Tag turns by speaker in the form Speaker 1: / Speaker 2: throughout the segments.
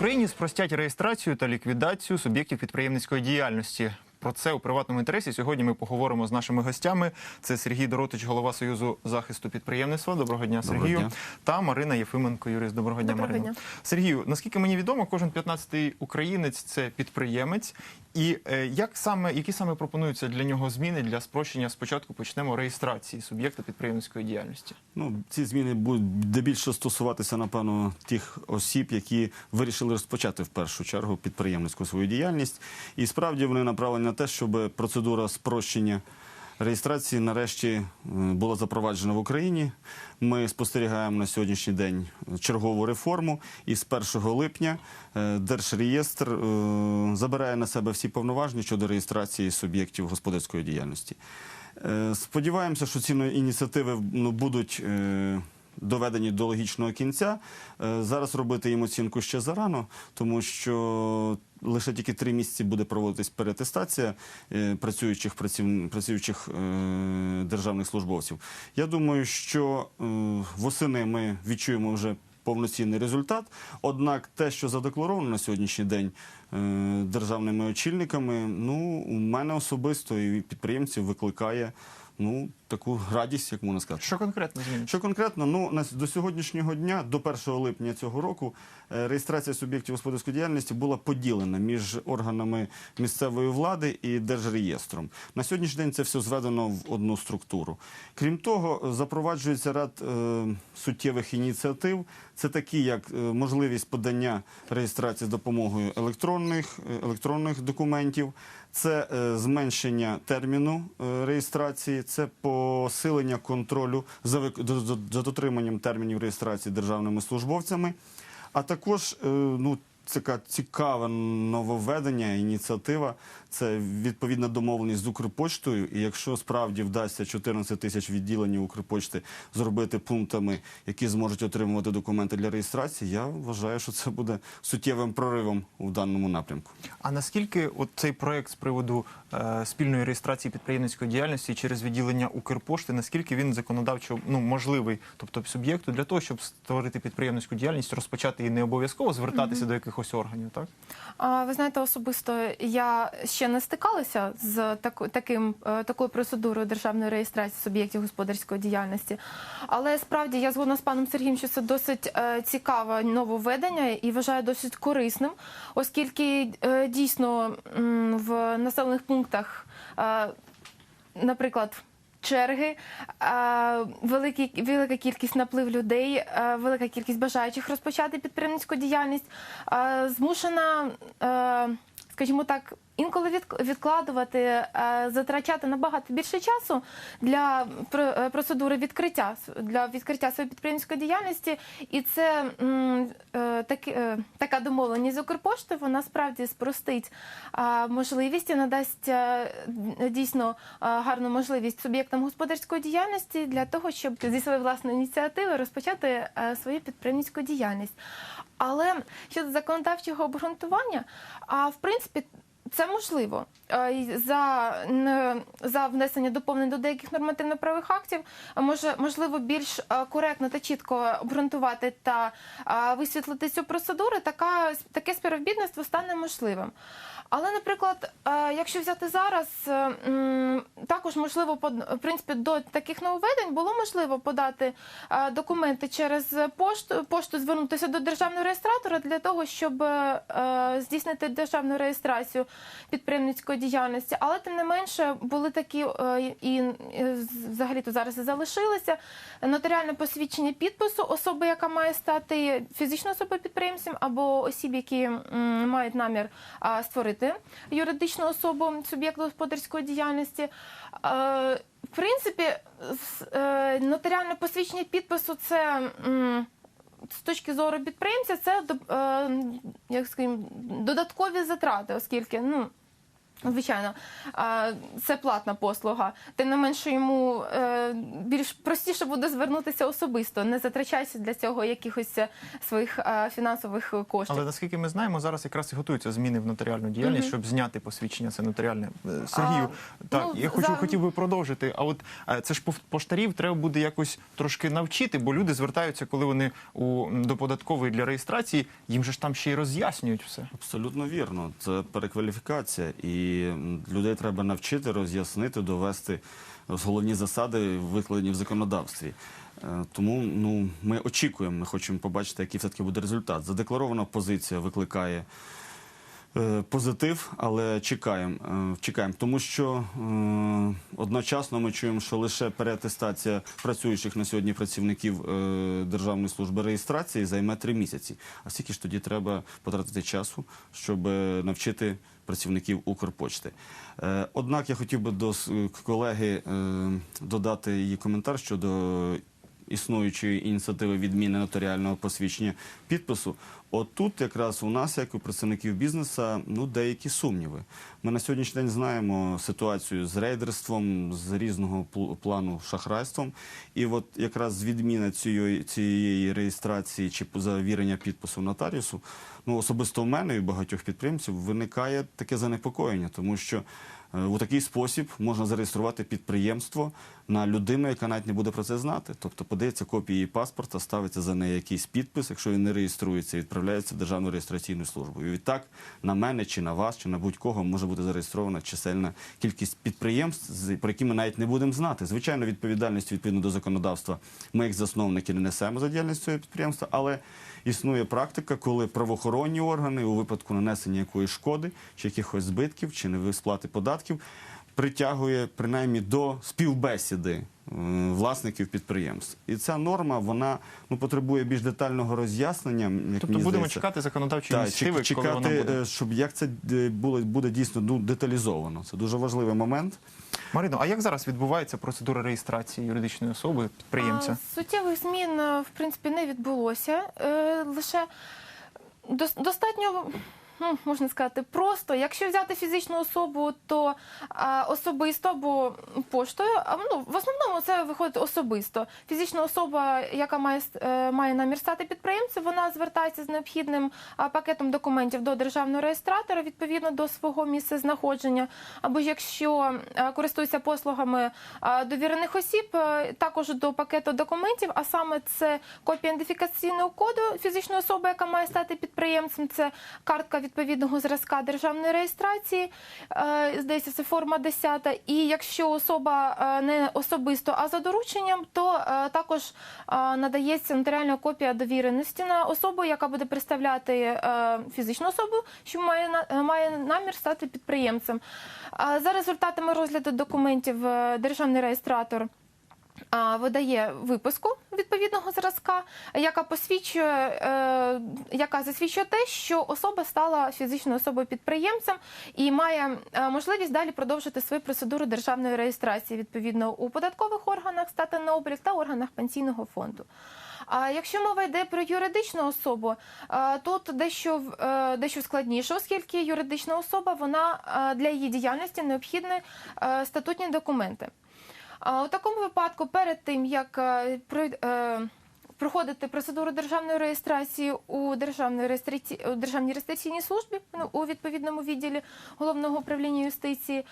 Speaker 1: Україні спростять реєстрацію та ліквідацію суб'єктів підприємницької діяльності. Про це у приватному інтересі сьогодні ми поговоримо з нашими гостями. Це Сергій Доротич, голова Союзу захисту підприємництва. Доброго дня,
Speaker 2: Доброго
Speaker 1: Сергію.
Speaker 2: дня.
Speaker 1: Та Марина Єфименко, юрист. Доброго дня,
Speaker 3: Доброго
Speaker 1: Марино.
Speaker 3: дня.
Speaker 1: Сергію, наскільки мені відомо, кожен 15-й українець це підприємець. І е, як саме які саме пропонуються для нього зміни для спрощення? Спочатку почнемо реєстрації суб'єкта підприємницької діяльності.
Speaker 2: Ну, ці зміни будуть дебільше стосуватися, напевно, тих осіб, які вирішили розпочати в першу чергу підприємницьку свою діяльність. І справді вони направлені на те, щоб процедура спрощення реєстрації нарешті е, була запроваджена в Україні. Ми спостерігаємо на сьогоднішній день чергову реформу, і з 1 липня е, Держреєстр е, забирає на себе всі повноваження щодо реєстрації суб'єктів господарської діяльності. Сподіваємося, що ці ініціативи ну, будуть доведені до логічного кінця. Зараз робити їм оцінку ще зарано, тому що лише тільки три місяці буде проводитись перетестація е, працюючих працюючих е, державних службовців. Я думаю, що е, восени ми відчуємо вже. Повноцінний результат. Однак те, що задекларовано на сьогоднішній день державними очільниками, ну у мене особисто і підприємців викликає ну таку радість, як можна сказати.
Speaker 1: Що конкретно зміниться?
Speaker 2: Що конкретно, ну на до сьогоднішнього дня, до 1 липня цього року, е, реєстрація суб'єктів господарської діяльності була поділена між органами місцевої влади і держреєстром. На сьогоднішній день це все зведено в одну структуру. Крім того, запроваджується ряд е, суттєвих ініціатив. Це такі, як е, можливість подання реєстрації з допомогою електронних, е, електронних документів, це е, зменшення терміну е, реєстрації, це посилення контролю за, дотриманням термінів реєстрації державними службовцями, а також е, ну, така цікаве нововведення, ініціатива. Це відповідна домовленість з Укрпоштою. І якщо справді вдасться 14 тисяч відділень Укрпошти зробити пунктами, які зможуть отримувати документи для реєстрації, я вважаю, що це буде суттєвим проривом у даному напрямку.
Speaker 1: А наскільки от цей проект з приводу е, спільної реєстрації підприємницької діяльності через відділення Укрпошти, наскільки він законодавчо ну можливий, тобто суб'єкту для того, щоб створити підприємницьку діяльність, розпочати її не обов'язково звертатися до якихось органів, так?
Speaker 3: Ви знаєте, особисто я ще не стикалася з так, таким, е, такою процедурою державної реєстрації суб'єктів господарської діяльності. Але справді я згодна з паном Сергієм, що це досить е, цікаве нововведення і вважаю досить корисним, оскільки е, дійсно в населених пунктах, наприклад, Черги, великі, велика кількість наплив людей, велика кількість бажаючих розпочати підприємницьку діяльність змушена, скажімо так, інколи відкладувати, е, затрачати набагато більше часу для е, процедури відкриття для відкриття своєї підприємницької діяльності. І це е, таки, е, така домовленість з Укрпоштою, вона справді спростить можливість і надасть дійсно гарну можливість суб'єктам господарської діяльності для того, щоб зі своєї власної ініціативи розпочати свою підприємницьку діяльність. Але щодо законодавчого обґрунтування, а в принципі. Це можливо за, за внесення доповнень до деяких нормативно-правих актів може можливо більш коректно та чітко обґрунтувати та висвітлити цю процедуру. Така таке співробітництво стане можливим. Але, наприклад, е, якщо взяти зараз, е, також можливо в принципі до таких нововведень було можливо подати е, документи через пошту, пошту звернутися до державного реєстратора для того, щоб здійснити державну реєстрацію підприємницької діяльності. Але тим не менше були такі і взагалі то зараз і залишилися нотаріальне посвідчення підпису особи, яка має стати фізичною особою підприємцем, або осіб, які мають намір а, створити юридичну особу суб'єкту господарської діяльності. Е, В принципі, е, нотаріальне посвідчення підпису це. з точки зору підприємця, це е, як скажімо, додаткові затрати, оскільки ну. Звичайно, це платна послуга. Тим не менше йому е, більш простіше буде звернутися особисто, не затрачаючи для цього якихось е, своїх е, фінансових коштів.
Speaker 1: Але наскільки ми знаємо, зараз якраз і готуються зміни в нотаріальну діяльність, щоб зняти посвідчення це нотаріальне. Сергію, так
Speaker 3: ну,
Speaker 1: я хочу
Speaker 3: за-
Speaker 1: хотів би продовжити. А от це ж поштарів треба буде якось трошки навчити, бо люди звертаються, коли вони у до податкової для реєстрації, їм же ж там ще й роз'яснюють все.
Speaker 2: Абсолютно вірно. Це перекваліфікація, і м, людей треба навчити, роз'яснити, довести головні засади, викладені в законодавстві. Е, Тому ну, ми очікуємо, ми хочемо побачити, який все-таки буде результат. Задекларована позиція викликає позитив, але чекаємо, е, чекаємо, тому що е, одночасно ми чуємо, що лише переатестація працюючих на сьогодні працівників е, Державної служби реєстрації займе три місяці. А скільки ж тоді треба потратити часу, щоб е, навчити працівників Укрпочти? Е, однак я хотів би до колеги е, додати її коментар щодо існуючої ініціативи відміни нотаріального посвідчення підпису. От тут якраз у нас, як у представників бізнесу, ну деякі сумніви. Ми на сьогоднішній день знаємо ситуацію з рейдерством, з різного пл- плану шахрайством. І от якраз відміна цієї, цієї реєстрації чи завірення підпису нотаріусу, ну особисто в мене і в багатьох підприємців виникає таке занепокоєння, тому що Е, У такий спосіб можна зареєструвати підприємство на людину, яка навіть не буде про це знати. Тобто подається копія її паспорта, ставиться за неї якийсь підпис. Якщо він не реєструється, відправляється в Державну реєстраційну службу. І відтак на мене чи на вас, чи на будь-кого може бути зареєстрована чисельна кількість підприємств, про які ми навіть не будемо знати. Звичайно, відповідальність відповідно до законодавства ми, як засновники, не несемо за діяльність цього підприємства, але існує практика, коли правоохоронні органи у випадку нанесення якоїсь шкоди, чи якихось збитків, чи невисплати податків, притягує принаймні до співбесіди е, власників підприємств. І ця норма вона ну потребує більш детального роз'яснення. Як
Speaker 1: Тобто
Speaker 2: мені
Speaker 1: будемо
Speaker 2: здається.
Speaker 1: чекати законодавчої
Speaker 2: Так,
Speaker 1: ініціативи,
Speaker 2: чек-
Speaker 1: коли вона буде.
Speaker 2: е, щоб як це е, було буде дійсно ну, деталізовано. Це дуже важливий момент.
Speaker 1: Марино, а як зараз відбувається процедура реєстрації юридичної особи підприємця?
Speaker 3: А, Суттєвих змін, в принципі, не відбулося. Е, Лише достатньо. Ну, можна сказати, просто. Якщо взяти фізичну особу, то а, особисто або поштою, а, ну, в основному це виходить особисто. Фізична особа, яка має, е, має намір стати підприємцем, вона звертається з необхідним пакетом документів до державного реєстратора відповідно до свого місця знаходження. Або ж якщо е, користується послугами е, довірених осіб, також до пакету документів, а саме це копія ідентифікаційного коду фізичної особи, яка має стати підприємцем, це картка відповідного зразка державної реєстрації, е, здається, це форма 10. І якщо особа е, не особисто, а за дорученням, то е, також надається нотаріальна копія довіреності на особу, яка буде представляти фізичну особу, що має має намір стати підприємцем. За результатами розгляду документів державний реєстратор. Видає виписку відповідного зразка, яка посвідчує, е, яка засвідчує те, що особа стала фізичною особою підприємцем і має е, можливість далі продовжити свою процедуру державної реєстрації відповідно у податкових органах, стати на облік та органах пенсійного фонду. А якщо мова йде про юридичну особу, е, тут дещо дещо складніше, оскільки юридична особа вона для її діяльності необхідні статутні документи. У такому випадку, перед тим як е, е, проходити процедуру державної реєстрації у державної реєстрації у державній реєстраційній службі ну, у відповідному відділі головного управління юстиції,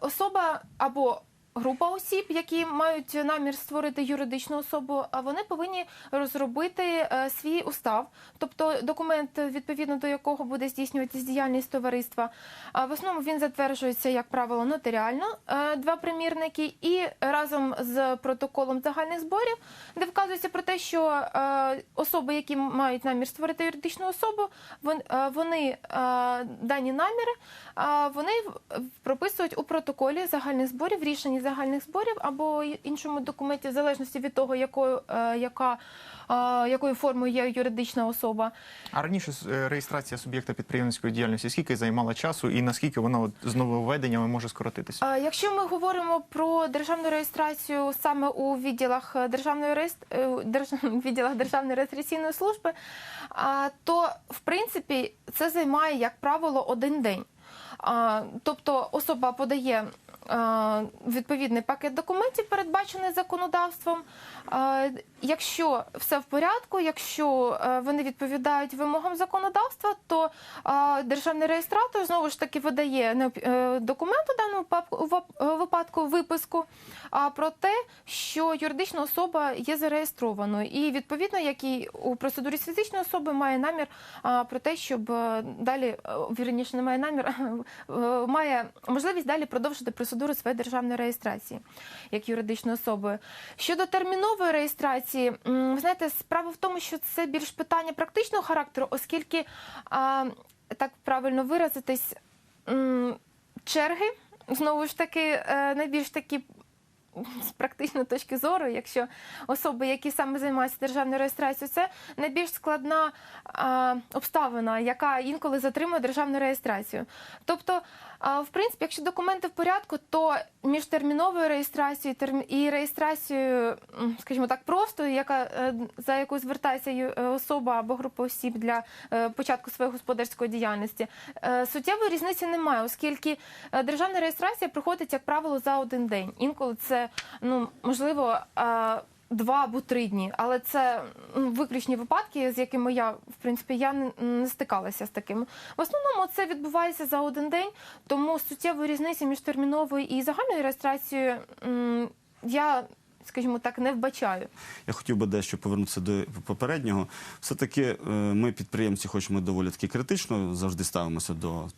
Speaker 3: особа або Група осіб, які мають намір створити юридичну особу, а вони повинні розробити е, свій устав, тобто документ, відповідно до якого буде здійснюватися діяльність товариства. В основному він затверджується, як правило, нотаріально е, два примірники, і разом з протоколом загальних зборів, де вказується про те, що е, особи, які мають намір створити юридичну особу, вони дані наміри вони прописують у протоколі загальних зборів, рішенні загальних зборів або іншому документі, в залежності від того, якою, е, яка, е, якою формою є юридична особа.
Speaker 1: А раніше е, реєстрація суб'єкта підприємницької діяльності скільки займала часу і наскільки вона от з нововведеннями може скоротитися?
Speaker 3: Якщо ми говоримо про державну реєстрацію саме у відділах державної реєст... е, відділах державної реєстраційної служби, то в принципі це займає, як правило, один день. Тобто особа подає відповідний пакет документів, передбачений законодавством. Якщо все в порядку, якщо е, вони відповідають вимогам законодавства, то державний реєстратор знову ж таки видає е, документ у даному е, випадку виписку про те, що юридична особа є зареєстрованою, і відповідно, як і у процедурі з фізичної особи, має намір про те, щоб е, далі е, вірніше не має намір, е, має можливість далі продовжити процедуру своєї державної реєстрації як юридичної особи. Щодо термінової реєстрації, ви знаєте, справа в тому, що це більш питання практичного характеру, оскільки так правильно виразитись, черги знову ж таки е, найбільш такі з практичної точки зору, якщо особи, які саме займаються державною реєстрацією, це найбільш складна а, обставина, яка інколи затримує державну реєстрацію. Тобто, а, в принципі, якщо документи в порядку, то між терміновою реєстрацією і реєстрацією, скажімо так, простою, яка е, за яку звертається е, особа або група осіб для е, початку своєї господарської діяльності, суттєвої різниці немає, оскільки державна реєстрація проходить, як правило, за один день. Інколи це ну можливо. е, Два або три дні, але це виключні випадки, з якими я в принципі я не стикалася з таким. В основному це відбувається за один день, тому суттєвої різниці між терміновою і загальною реєстрацією я, скажімо так, не вбачаю.
Speaker 2: Я хотів би дещо повернутися до попереднього. Все-таки е, ми, підприємці, хоч ми доволі таки критично завжди ставимося до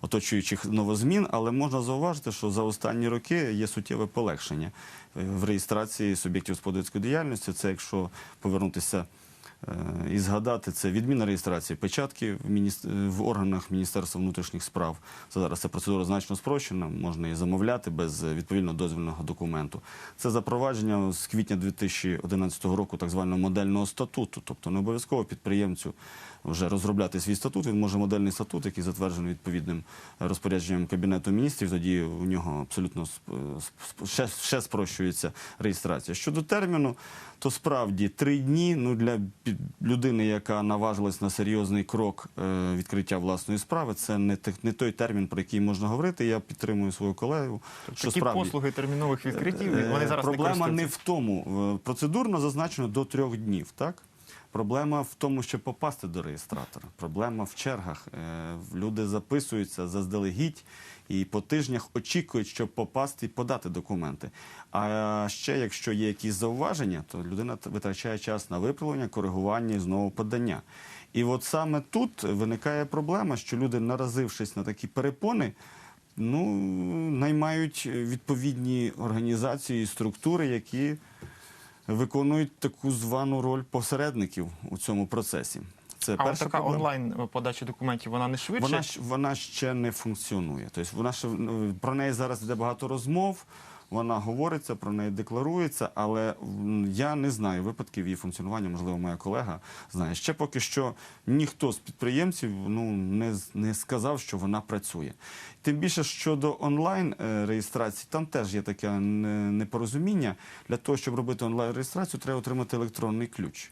Speaker 2: оточуючих новозмін, але можна зауважити, що за останні роки є суттєве полегшення е, в реєстрації суб'єктів господарської діяльності. Це якщо повернутися. Е, І згадати це відміна реєстрації печатки в, міністр... в органах Міністерства внутрішніх справ. Зараз ця процедура значно спрощена, можна її замовляти без е, відповідно дозвільного документу. Це запровадження з квітня 2011 року так званого модельного статуту. Тобто не обов'язково підприємцю вже розробляти свій статут. Він може модельний статут, який затверджений відповідним розпорядженням Кабінету міністрів. Тоді у нього абсолютно ще, ще спрощується реєстрація. Щодо терміну, то справді три дні ну для людини, яка наважилась на серйозний крок е, відкриття власної справи, це не, не той термін, про який можна говорити. Я підтримую свою колегу. що
Speaker 1: Такі
Speaker 2: справді
Speaker 1: послуги термінових відкриттів
Speaker 2: Е,
Speaker 1: вони зараз
Speaker 2: проблема
Speaker 1: не
Speaker 2: не в тому. Е, Процедурно зазначено до трьох днів, так? Проблема в тому, щоб попасти до реєстратора. Проблема в чергах. Е, Люди записуються заздалегідь і по тижнях очікують, щоб попасти і подати документи. А ще, якщо є якісь зауваження, то людина витрачає час на виправлення, коригування і знову подання. І от саме тут виникає проблема, що люди, наразившись на такі перепони, ну, наймають відповідні організації і структури, які виконують таку звану роль посередників у цьому процесі. Це
Speaker 1: А
Speaker 2: перша
Speaker 1: така
Speaker 2: проблема.
Speaker 1: онлайн подача документів, вона не швидше.
Speaker 2: Вона, вона ще не функціонує. Тобто вона ще, ну, про неї зараз йде багато розмов, вона говориться, про неї декларується, але я не знаю випадків її функціонування, можливо, моя колега знає. Ще поки що ніхто з підприємців ну, не, не сказав, що вона працює. Тим більше щодо онлайн е, реєстрації, там теж є таке непорозуміння. Для того, щоб робити онлайн реєстрацію, треба отримати електронний ключ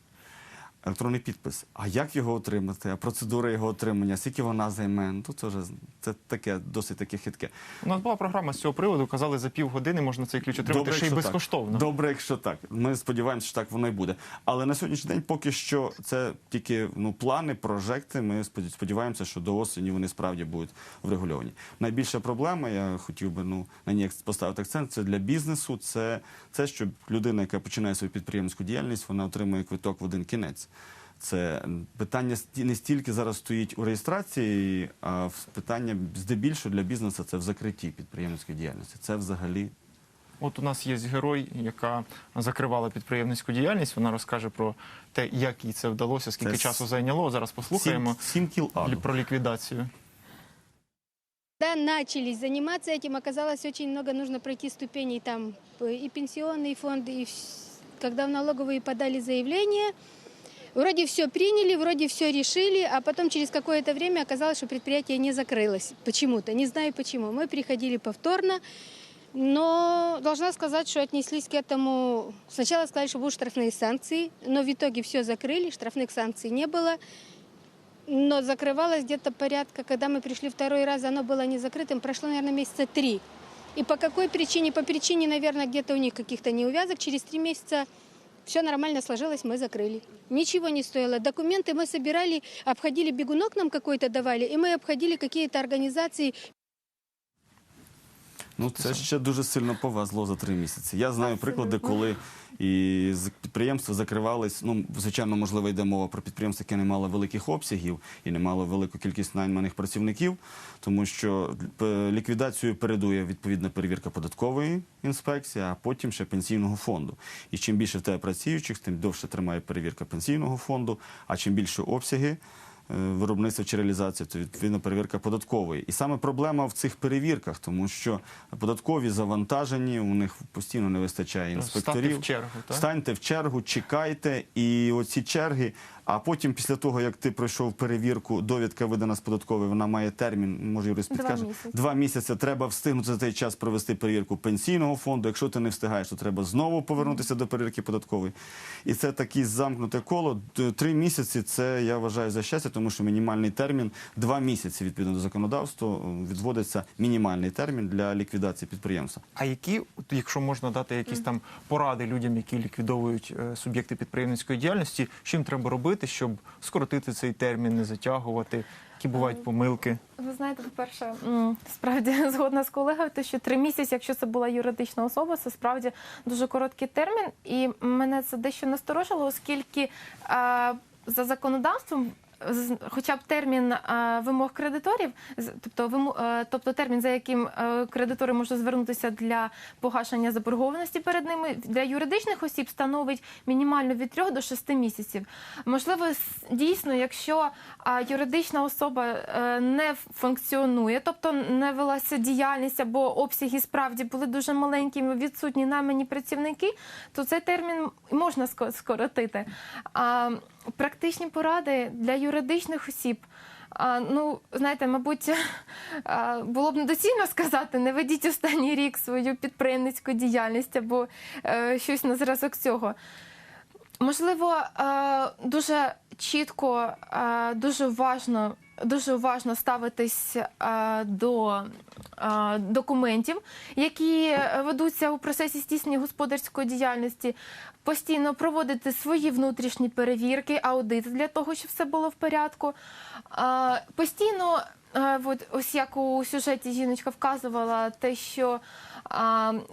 Speaker 2: електронний підпис. А як його отримати? А процедура його отримання, скільки вона займе? Ну, це вже це таке досить таке хитке.
Speaker 1: У нас була програма з цього приводу. Казали, за півгодини можна цей ключ отримати ще й
Speaker 2: якщо так. Добре, якщо так. Ми сподіваємося, що так воно і буде. Але на сьогоднішній день поки що це тільки ну, плани, прожекти. Ми споді- сподіваємося, що до осені вони справді будуть врегульовані. Найбільша проблема, я хотів би ну, на ній поставити акцент, це для бізнесу. Це, це що людина, яка починає свою підприємську діяльність, вона отримує квиток в один кінець. Це питання сті- не стільки зараз стоїть у реєстрації, а в- питання здебільшого для бізнесу це в закритті підприємницької діяльності. Це взагалі
Speaker 1: От у нас є герой, яка закривала підприємницьку діяльність. Вона розкаже про те, як їй це вдалося, скільки
Speaker 2: Це
Speaker 1: часу
Speaker 2: с-
Speaker 1: зайняло. Зараз послухаємо
Speaker 2: сім, сім кіл аду.
Speaker 1: про ліквідацію.
Speaker 4: Когда начались заниматься этим, оказалось очень много нужно пройти ступеней там э, и пенсионные фонды, и вс- когда в налоговые подали заявление, вроде все приняли, вроде все решили, а потом через какое-то время оказалось, что предприятие не закрылось почему-то, не знаю почему. Мы приходили повторно, но должна сказать, что отнеслись к этому. Сначала сказали, что будут штрафные санкции, но в итоге все закрыли, штрафных санкций не было. но закрывалось где-то порядка, когда мы пришли второй раз, оно было не закрытым, прошло, наверное, месяца три. И по какой причине? По причине, наверное, где-то у них каких-то неувязок. Через три месяца все нормально сложилось, мы закрыли. Ничего не стоило. Документы мы собирали, обходили бегунок нам какой-то давали, и мы обходили какие-то организации,
Speaker 2: Ну, це ще дуже сильно повезло за три місяці. Я знаю приклади, коли і підприємства закривались. Ну, звичайно, можливо, йде мова про підприємства, яке не мало великих обсягів і не мало велику кількість найманих працівників, тому що е, ліквідацію передує відповідна перевірка податкової інспекції, а потім ще пенсійного фонду. І чим більше в тебе працюючих, тим довше тримає перевірка пенсійного фонду, а чим більше обсяги. Е, Виробництва чи реалізація, то відповідно перевірка податкової. І саме проблема в цих перевірках, тому що податкові завантажені, у них постійно не вистачає інспекторів.
Speaker 1: Ставте в чергу, так?
Speaker 2: Станьте в чергу, чекайте, і оці черги. А потім, після того, як ти пройшов перевірку, довідка видана з податкової, вона має термін, може юрист
Speaker 3: Два місяці.
Speaker 2: два місяці. Треба встигнути за цей час провести перевірку пенсійного фонду. Якщо ти не встигаєш, то треба знову повернутися до перевірки податкової. І це таке замкнуте коло. Три місяці це я вважаю за щастя, тому що мінімальний термін два місяці відповідно до законодавства відводиться мінімальний термін для ліквідації підприємства.
Speaker 1: А які, якщо можна дати якісь там поради людям, які ліквідовують е, суб'єкти підприємницької діяльності, що їм треба робити, щоб скоротити цей термін, не затягувати, які бувають помилки?
Speaker 3: Ви знаєте, по-перше, справді згодна з колегою, те, що три місяці, якщо це була юридична особа, це справді дуже короткий термін. І мене це дещо насторожило, оскільки за законодавством. З- Хоча б термін а, вимог кредиторів, з- тобто виму, е, тобто термін, за яким е, кредитори можуть звернутися для погашення заборгованості перед ними, для юридичних осіб становить мінімально від 3 до 6 місяців. Можливо, дійсно, якщо юридична особа е, не функціонує, тобто не велася діяльність або обсяги справді були дуже маленькими, відсутні наймані працівники, то цей термін можна ско- скоротити. Практичні поради для юридичних осіб. А, ну, знаєте, мабуть, а, було б недоцільно сказати, не ведіть останній рік свою підприємницьку діяльність або а, щось на зразок цього. Можливо, а, дуже чітко, а, дуже уважно, дуже уважно ставитись е, до е, документів, які ведуться у процесі здійснення господарської діяльності, постійно проводити свої внутрішні перевірки, аудити для того, щоб все було в порядку. Е, Постійно, от, ось як у сюжеті жіночка вказувала, те, що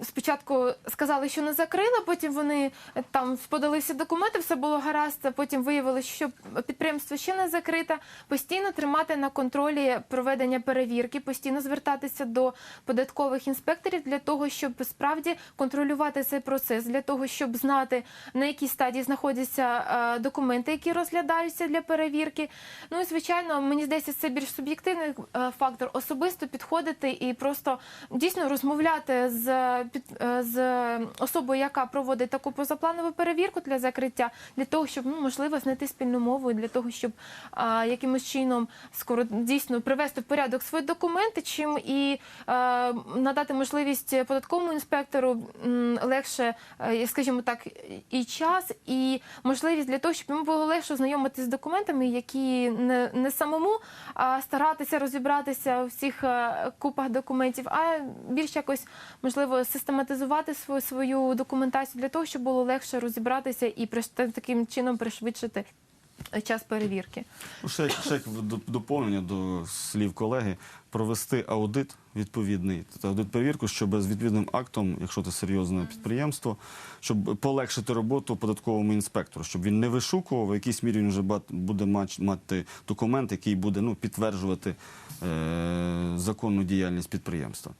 Speaker 3: спочатку сказали, що не закрили, потім вони е, там подали документи, все було гаразд. Потім виявилося, що підприємство ще не закрите. Постійно тримати на контролі проведення перевірки, постійно звертатися до податкових інспекторів для того, щоб справді контролювати цей процес, для того, щоб знати на якій стадії знаходяться е, документи, які розглядаються для перевірки. Ну і звичайно, мені здається, це більш суб'єктивний е, фактор. Особисто підходити і просто дійсно розмовляти з е, з особою, яка проводить таку позапланову перевірку для закриття, для того, щоб ну можливо знайти спільну мову, для того, щоб а, якимось чином скоро дійсно привести в порядок свої документи, чим і е, надати можливість податковому інспектору м, легше, е, скажімо так, і час, і можливість для того, щоб йому було легше знайомитися з документами, які не, не самому а старатися розібратися у всіх купах документів, а більш якось можливо систематизувати свою свою документацію для того, щоб було легше розібратися і таким чином пришвидшити е, час перевірки.
Speaker 2: Ну, Ще, ще до- доповнення до слів колеги, провести аудит відповідний, аудит перевірку, щоб з відповідним актом, якщо це серйозне підприємство, щоб полегшити роботу податковому інспектору, щоб він не вишукував, в якійсь мірі він вже буде мати документ, який буде ну, підтверджувати е- законну діяльність підприємства.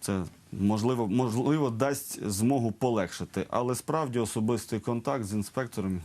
Speaker 2: Це можливо, можливо дасть змогу полегшити, але справді особистий контакт з інспектором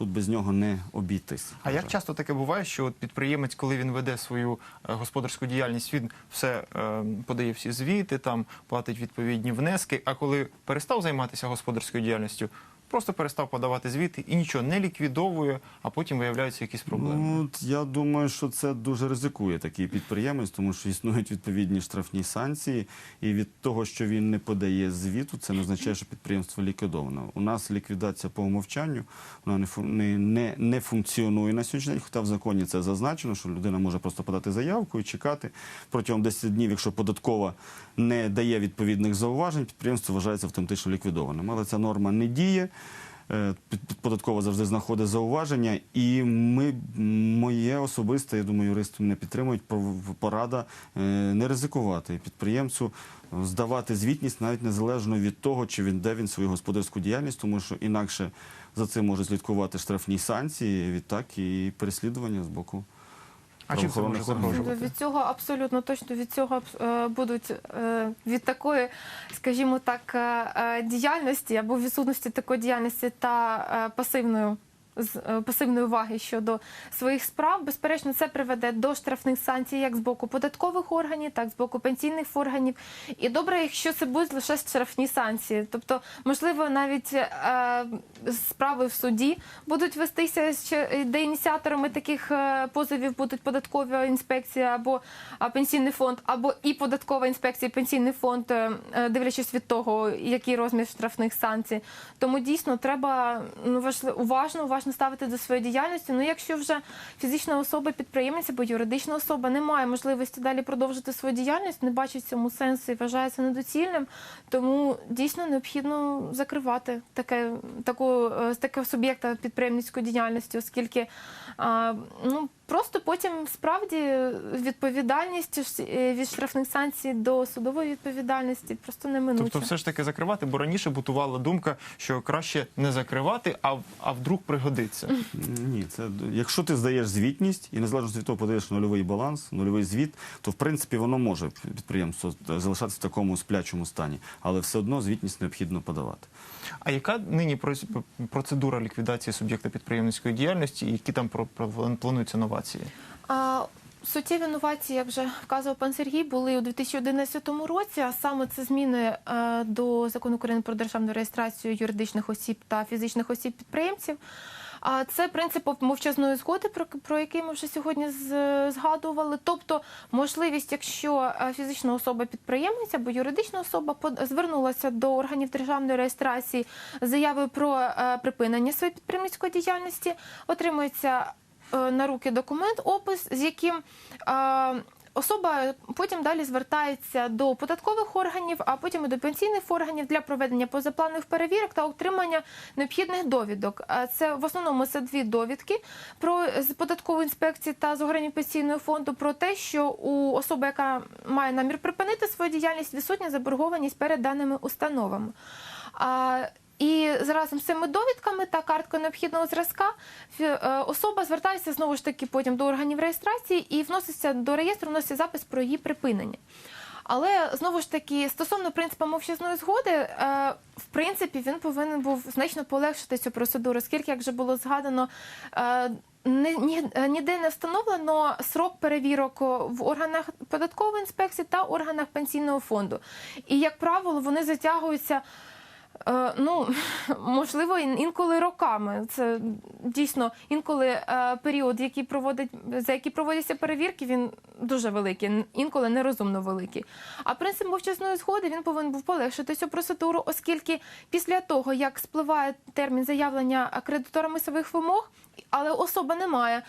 Speaker 2: тут без нього не обійтись.
Speaker 1: А як часто таке буває, що от підприємець, коли він веде свою е, господарську діяльність, він все е, подає всі звіти, там платить відповідні внески. А коли перестав займатися господарською діяльністю, просто перестав подавати звіти і нічого не ліквідовує, а потім виявляються якісь проблеми.
Speaker 2: Ну, от я думаю, що це дуже ризикує такий підприємець, тому що існують відповідні штрафні санкції, і від того, що він не подає звіту, це не означає, що підприємство ліквідовано. У нас ліквідація по умовчанню вона не, не, не, не функціонує на сьогоднішній день, хоча в законі це зазначено, що людина може просто подати заявку і чекати протягом 10 днів, якщо податкова не дає відповідних зауважень, підприємство вважається автоматично ліквідованим. Але ця норма не діє. Е, Податкова завжди знаходить зауваження, і ми, моє особисте, я думаю, юристи мене підтримують, порада е, не ризикувати підприємцю, здавати звітність навіть незалежно від того, чи він де він свою господарську діяльність, тому що інакше за цим можуть слідкувати штрафні санкції, відтак і переслідування з боку.
Speaker 1: А чим це може
Speaker 2: правоохоронних органів.
Speaker 1: загрожувати?
Speaker 3: Від цього абсолютно точно від цього е, будуть е, від такої, скажімо так, е, діяльності або відсутності такої діяльності та пасивної. З е, пасивної уваги щодо своїх справ, безперечно, це приведе до штрафних санкцій як з боку податкових органів, так і з боку пенсійних органів. І добре, якщо це будуть лише штрафні санкції. Тобто, можливо, навіть е, справи в суді будуть вестися, де ініціаторами таких е, позовів будуть податкова інспекція або пенсійний фонд, або і податкова інспекція, і пенсійний фонд, е, дивлячись від того, який розмір штрафних санкцій. Тому дійсно треба ну, важли- уважно, уважно ставити до своєї діяльності. Ну, якщо вже фізична особа, підприємець або юридична особа не має можливості далі продовжити свою діяльність, не бачить цьому сенсу і вважається недоцільним, тому дійсно необхідно закривати таке, таку, таке такого суб'єкта підприємницької діяльності, оскільки ну, просто потім справді відповідальність е, від штрафних санкцій до судової відповідальності просто неминуче.
Speaker 1: Тобто, все ж таки закривати, бо раніше бутувала думка, що краще не закривати, а, а вдруг пригодиться.
Speaker 2: Ні, це якщо ти здаєш звітність і незалежно від того подаєш нульовий баланс, нульовий звіт, то в принципі воно може підприємство залишатися в такому сплячому стані, але все одно звітність необхідно подавати.
Speaker 1: А яка нині процедура ліквідації суб'єкта підприємницької діяльності які там про- про- плануються новації?
Speaker 3: А, Суттєві новації, як вже вказував пан Сергій, були у 2011 році, а саме це зміни е, до закону України про державну реєстрацію юридичних осіб та фізичних осіб підприємців. А це принцип мовчазної згоди, про, про який ми вже сьогодні згадували. Тобто, можливість, якщо е, фізична особа підприємець або юридична особа звернулася до органів державної реєстрації з заявою про е, припинення своєї підприємницької діяльності, отримується на руки документ, опис, з яким е, особа потім далі звертається до податкових органів, а потім і до пенсійних органів для проведення позапланових перевірок та отримання необхідних довідок. Е, Це в основному це дві довідки про з податкової інспекції та з органів пенсійного фонду про те, що у особи, яка має намір припинити свою діяльність, відсутня заборгованість перед даними установами. І разом з цими довідками та карткою необхідного зразка е, особа звертається знову ж таки потім до органів реєстрації і вноситься до реєстру, вносить запис про її припинення. Але знову ж таки, стосовно принципу мовчазної згоди, е, в принципі, він повинен був значно полегшити цю процедуру, оскільки, як вже було згадано, е, ніде не встановлено срок перевірок в органах податкової інспекції та органах пенсійного фонду. І, як правило, вони затягуються. Е, Ну, можливо, інколи роками. Це дійсно інколи е, період, який проводить, за який проводяться перевірки, він дуже великий, інколи нерозумно великий. А принцип мовчасної згоди він повинен був полегшити цю процедуру, оскільки після того, як спливає термін заявлення кредиторами своїх вимог, але особа не має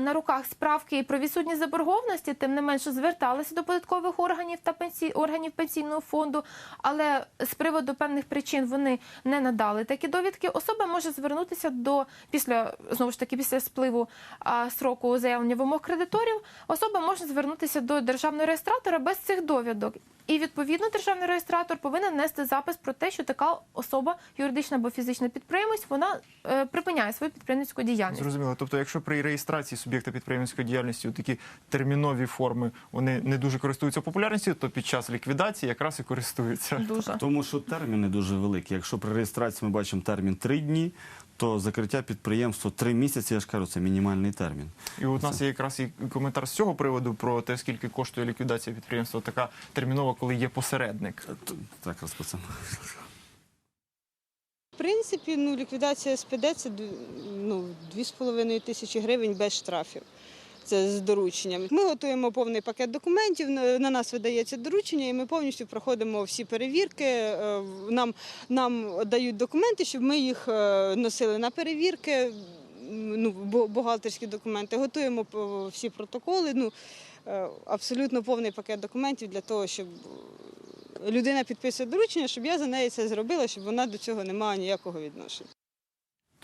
Speaker 3: на руках справки про відсутність заборгованості, тим не менше зверталася до податкових органів та пенсій, органів пенсійного фонду, але з приводу певних причин вони не надали такі довідки. Особа може звернутися до після знову ж таки після спливу а, сроку заявлення вимог кредиторів. Особа може звернутися до державного реєстратора без цих довідок. І відповідно державний реєстратор повинен нести запис про те, що така особа, юридична або фізична підприємець, вона е, припиняє свою підприємницьку діяльність.
Speaker 1: Зрозуміло. Тобто, якщо при реєстрації суб'єкта підприємницької діяльності такі термінові форми вони не дуже користуються популярністю, то під час ліквідації якраз і користуються.
Speaker 3: Дуже.
Speaker 2: Тому що терміни дуже великі. Якщо при реєстрації ми бачимо термін 3 дні, то закриття підприємства три місяці, я ж кажу, це мінімальний термін.
Speaker 1: І у нас є якраз і коментар з цього приводу про те, скільки коштує ліквідація підприємства, така термінова, коли є посередник.
Speaker 2: Так, раз по цьому.
Speaker 5: принципі, ну, ліквідація СПД це ну, 2,5 тисячі гривень без штрафів. Це з дорученням. Ми готуємо повний пакет документів. На на нас видається доручення, і ми повністю проходимо всі перевірки. Е, Нам, нам дають документи, щоб ми їх е, носили на перевірки. Ну, бухгалтерські документи, готуємо всі протоколи. Ну, е, абсолютно повний пакет документів для того, щоб людина підписує доручення, щоб я за неї це зробила, щоб вона до цього не мала ніякого відношення.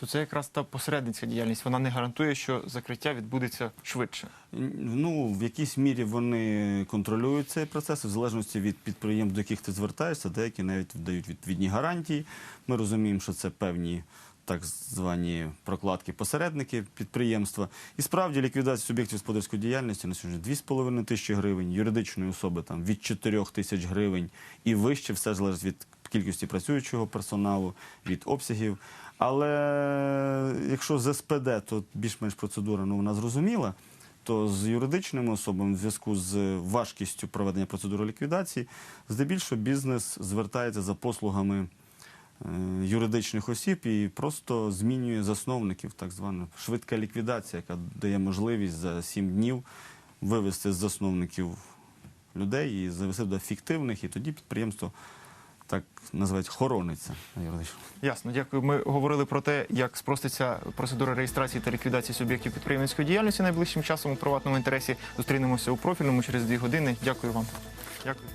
Speaker 1: То це якраз та посередницька діяльність. Вона не гарантує, що закриття відбудеться швидше.
Speaker 2: Ну, в якійсь мірі вони контролюють цей процес, в залежності від підприємств, до яких ти звертаєшся, деякі навіть дають відповідні гарантії. Ми розуміємо, що це певні так звані прокладки посередники підприємства. І справді ліквідація суб'єктів господарської діяльності на сьогодні 2,5 тисячі гривень, юридичної особи там від 4 тисяч гривень і вище, все залежить від кількості працюючого персоналу, від обсягів. Але якщо з СПД, то більш-менш процедура ну, вона зрозуміла то з юридичними особами в зв'язку з важкістю проведення процедури ліквідації, здебільшого бізнес звертається за послугами е, юридичних осіб і просто змінює засновників, так звана швидка ліквідація, яка дає можливість за 7 днів вивести з засновників людей і завести до фіктивних, і тоді підприємство так називають хорониться на юридичному.
Speaker 1: Ясно, дякую. Ми говорили про те, як спроститься процедура реєстрації та ліквідації суб'єктів підприємницької діяльності найближчим часом у приватному інтересі. Зустрінемося у профільному через дві години. Дякую вам. Дякую.